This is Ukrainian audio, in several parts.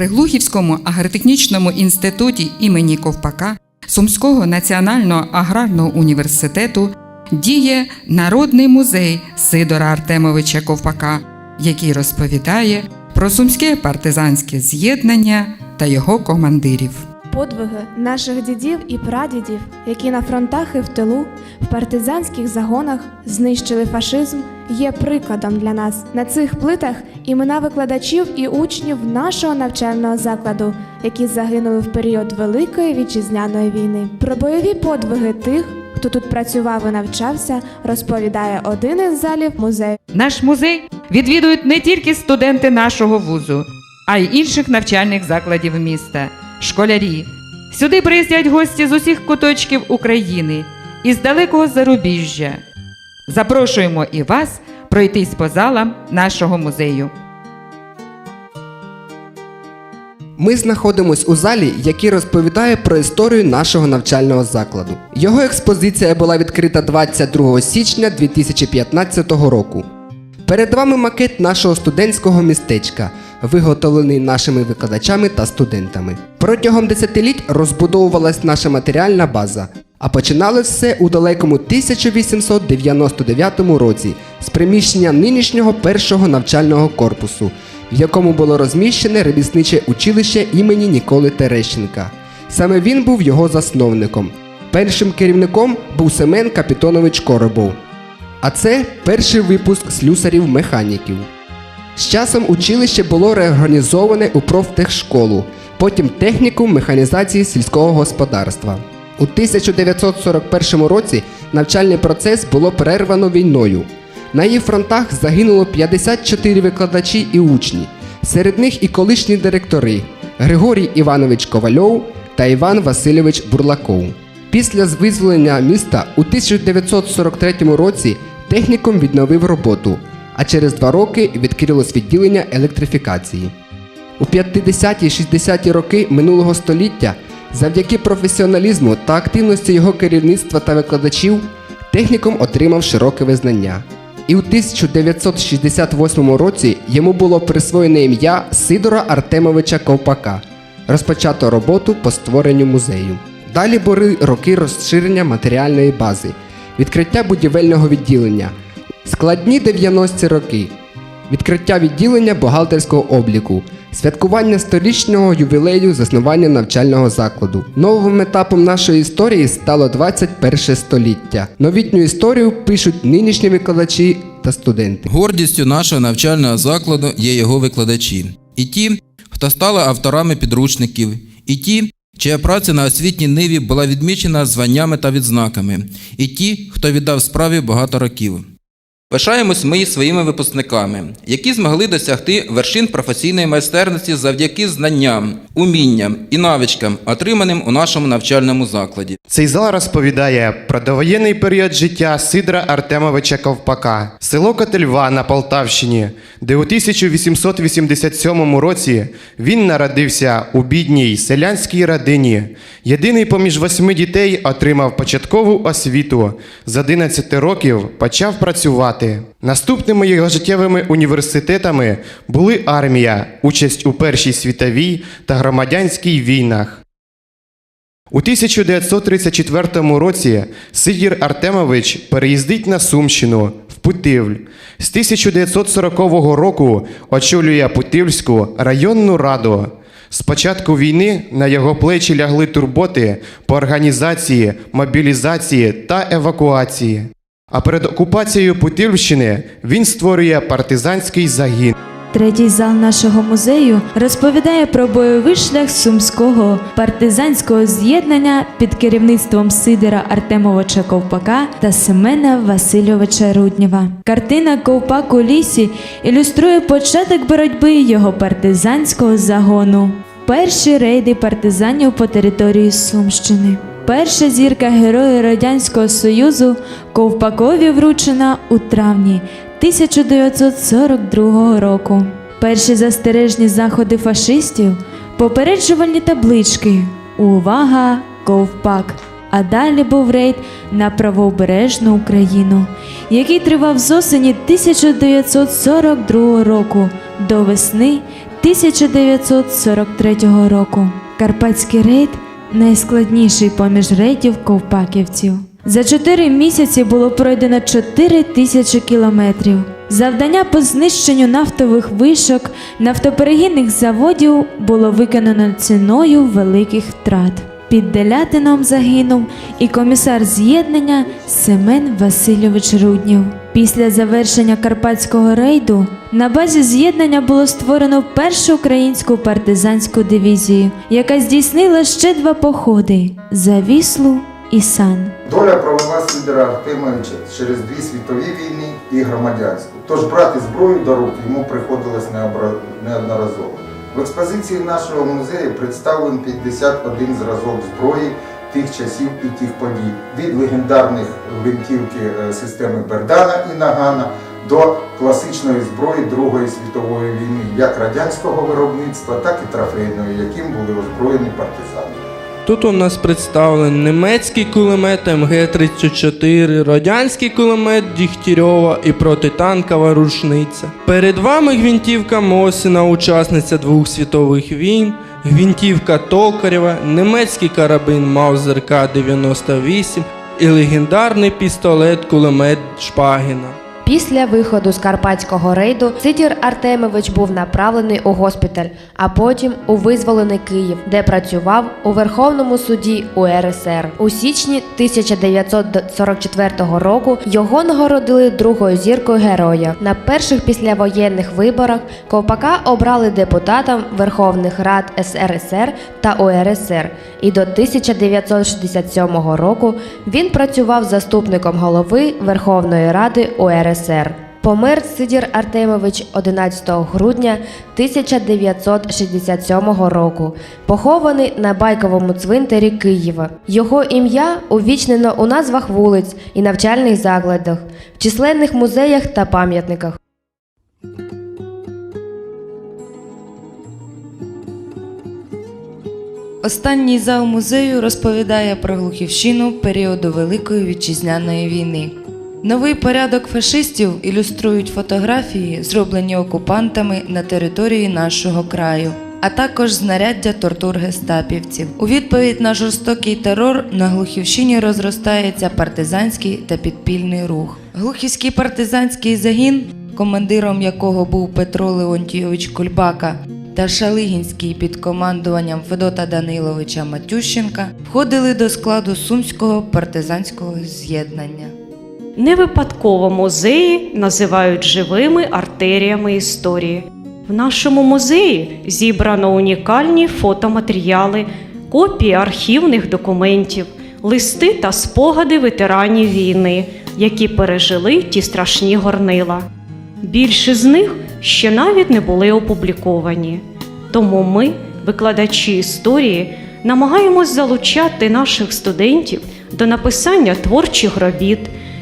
При Глухівському агротехнічному інституті імені Ковпака Сумського національного аграрного університету діє Народний музей Сидора Артемовича Ковпака, який розповідає про сумське партизанське з'єднання та його командирів. Подвиги наших дідів і прадідів, які на фронтах і в тилу, в партизанських загонах знищили фашизм, є прикладом для нас. На цих плитах імена викладачів і учнів нашого навчального закладу, які загинули в період Великої вітчизняної війни. Про бойові подвиги тих, хто тут працював і навчався, розповідає один із залів музею. Наш музей відвідують не тільки студенти нашого вузу, а й інших навчальних закладів міста, школярі. Сюди приїздять гості з усіх куточків України і з далекого зарубіжжя. Запрошуємо і вас пройтись по залам нашого музею. Ми знаходимось у залі, який розповідає про історію нашого навчального закладу. Його експозиція була відкрита 22 січня 2015 року. Перед вами макет нашого студентського містечка, виготовлений нашими викладачами та студентами. Протягом десятиліть розбудовувалась наша матеріальна база, а починали все у далекому 1899 році з приміщення нинішнього першого навчального корпусу, в якому було розміщене ремісниче училище імені Ніколи Терещенка. Саме він був його засновником. Першим керівником був Семен Капітонович Коробов. А це перший випуск слюсарів-механіків. З часом училище було реорганізоване у профтехшколу, потім технікум механізації сільського господарства. У 1941 році навчальний процес було перервано війною. На її фронтах загинуло 54 викладачі і учні. Серед них і колишні директори Григорій Іванович Ковальов та Іван Васильович Бурлаков. Після визволення міста у 1943 році технікум відновив роботу, а через два роки відкрилось відділення електрифікації. У 50-60-ті роки минулого століття, завдяки професіоналізму та активності його керівництва та викладачів, технікум отримав широке визнання. І у 1968 році йому було присвоєне ім'я Сидора Артемовича Ковпака. Розпочато роботу по створенню музею. Далі були роки розширення матеріальної бази, відкриття будівельного відділення, складні 90-ті роки, відкриття відділення бухгалтерського обліку, святкування сторічного ювілею заснування навчального закладу. Новим етапом нашої історії стало 21 століття. Новітню історію пишуть нинішні викладачі та студенти. Гордістю нашого навчального закладу є його викладачі. І ті, хто стали авторами підручників, і ті, чия праця на освітній ниві була відмічена званнями та відзнаками, і ті, хто віддав справі багато років. Пишаємось ми і своїми випускниками, які змогли досягти вершин професійної майстерності завдяки знанням, умінням і навичкам, отриманим у нашому навчальному закладі. Цей зал розповідає про довоєнний період життя Сидра Артемовича Ковпака, село Котельва на Полтавщині, де у 1887 році він народився у бідній селянській родині. Єдиний поміж восьми дітей отримав початкову освіту. З 11 років почав працювати. Наступними його життєвими університетами були армія, участь у Першій світовій та громадянській війнах. У 1934 році Сидір Артемович переїздить на Сумщину в Путивль. З 1940 року очолює Путивльську районну раду. З початку війни на його плечі лягли турботи по організації, мобілізації та евакуації. А перед окупацією Путивльщини він створює партизанський загін. Третій зал нашого музею розповідає про бойовий шлях сумського партизанського з'єднання під керівництвом Сидора Артемовича Ковпака та Семена Васильовича Руднєва. Картина Ковпак у лісі ілюструє початок боротьби його партизанського загону. Перші рейди партизанів по території Сумщини. Перша зірка Героя Радянського Союзу Ковпакові вручена у травні 1942 року. Перші застережні заходи фашистів, попереджувальні таблички. Увага! Ковпак! А далі був рейд на правобережну Україну, який тривав з осені 1942 року до весни 1943 року. Карпатський рейд найскладніший поміж рейдів ковпаківців. За чотири місяці було пройдено 4 тисячі кілометрів. Завдання по знищенню нафтових вишок, нафтоперегінних заводів було виконано ціною великих втрат. Під Делятином загинув і комісар з'єднання Семен Васильович Руднів. Після завершення карпатського рейду на базі з'єднання було створено першу українську партизанську дивізію, яка здійснила ще два походи за Віслу і Сан. Доля провела Сидора Артемовича через дві світові війни і громадянську. Тож брати зброю до рук йому приходилось неодноразово. В експозиції нашого музею представлен 51 зразок зброї тих часів і тих подій. Від легендарних гвинтівки е, системи Бердана і Нагана до класичної зброї Другої світової війни, як радянського виробництва, так і трофейної, яким були озброєні партизани. Тут у нас представлен німецький кулемет МГ-34, радянський кулемет Дігтярьова і протитанкова рушниця. Перед вами гвинтівка Мосіна, учасниця двох світових війн, гвинтівка Токарєва, німецький карабин Маузер К-98 і легендарний пістолет кулемет Шпагіна. Після виходу з карпатського рейду Сидір Артемович був направлений у госпіталь, а потім у визволений Київ, де працював у Верховному суді УРСР. У січні 1944 року його нагородили другою зіркою героя. На перших післявоєнних виборах Ковпака обрали депутатом Верховних Рад СРСР та УРСР, і до 1967 року він працював заступником голови Верховної Ради УРСР. Помер Сидір Артемович 11 грудня 1967 року, похований на байковому цвинтарі Києва. Його ім'я увічнено у назвах вулиць і навчальних закладах, в численних музеях та пам'ятниках. Останній зал музею розповідає про Глухівщину періоду Великої вітчизняної війни. Новий порядок фашистів ілюструють фотографії, зроблені окупантами на території нашого краю, а також знаряддя тортур гестапівців. У відповідь на жорстокий терор на Глухівщині розростається партизанський та підпільний рух. Глухівський партизанський загін, командиром якого був Петро Леонтійович Кульбака, та Шалигінський під командуванням Федота Даниловича Матющенка входили до складу Сумського партизанського з'єднання. Не випадково музеї називають живими артеріями історії. В нашому музеї зібрано унікальні фотоматеріали, копії архівних документів, листи та спогади ветеранів війни, які пережили ті страшні горнила. Більше з них ще навіть не були опубліковані. Тому ми, викладачі історії, намагаємось залучати наших студентів до написання творчих робіт,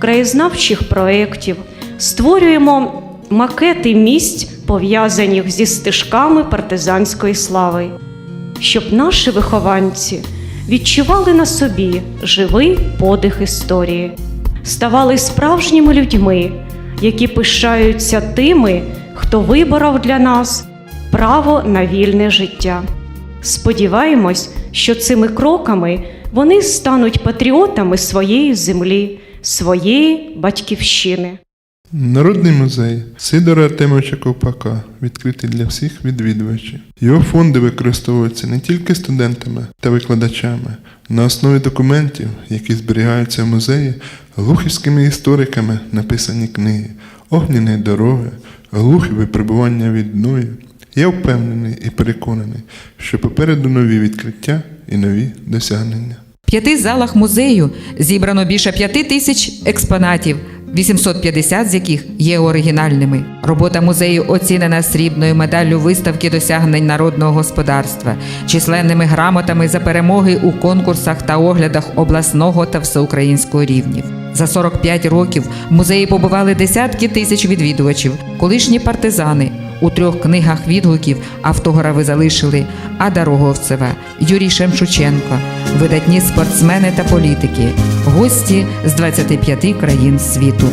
краєзнавчих проєктів, створюємо макети місць, пов'язаних зі стежками партизанської слави, щоб наші вихованці відчували на собі живий подих історії, ставали справжніми людьми, які пишаються тими, хто виборов для нас право на вільне життя. Сподіваємось, що цими кроками вони стануть патріотами своєї землі, своєї батьківщини. Народний музей Сидора Артемовича Ковпака відкритий для всіх відвідувачів. Його фонди використовуються не тільки студентами та викладачами. На основі документів, які зберігаються в музеї, глухівськими істориками написані книги Огняні дороги, глухі випробування від. Я впевнений і переконаний, що попереду нові відкриття і нові досягнення. В п'яти залах музею зібрано більше п'яти тисяч експонатів, 850 з яких є оригінальними. Робота музею оцінена срібною медаллю виставки досягнень народного господарства, численними грамотами за перемоги у конкурсах та оглядах обласного та всеукраїнського рівнів. За 45 років в музеї побували десятки тисяч відвідувачів, колишні партизани. У трьох книгах відгуків автографи залишили Ада Роговцева, Юрій Шемчученко, видатні спортсмени та політики, гості з 25 країн світу.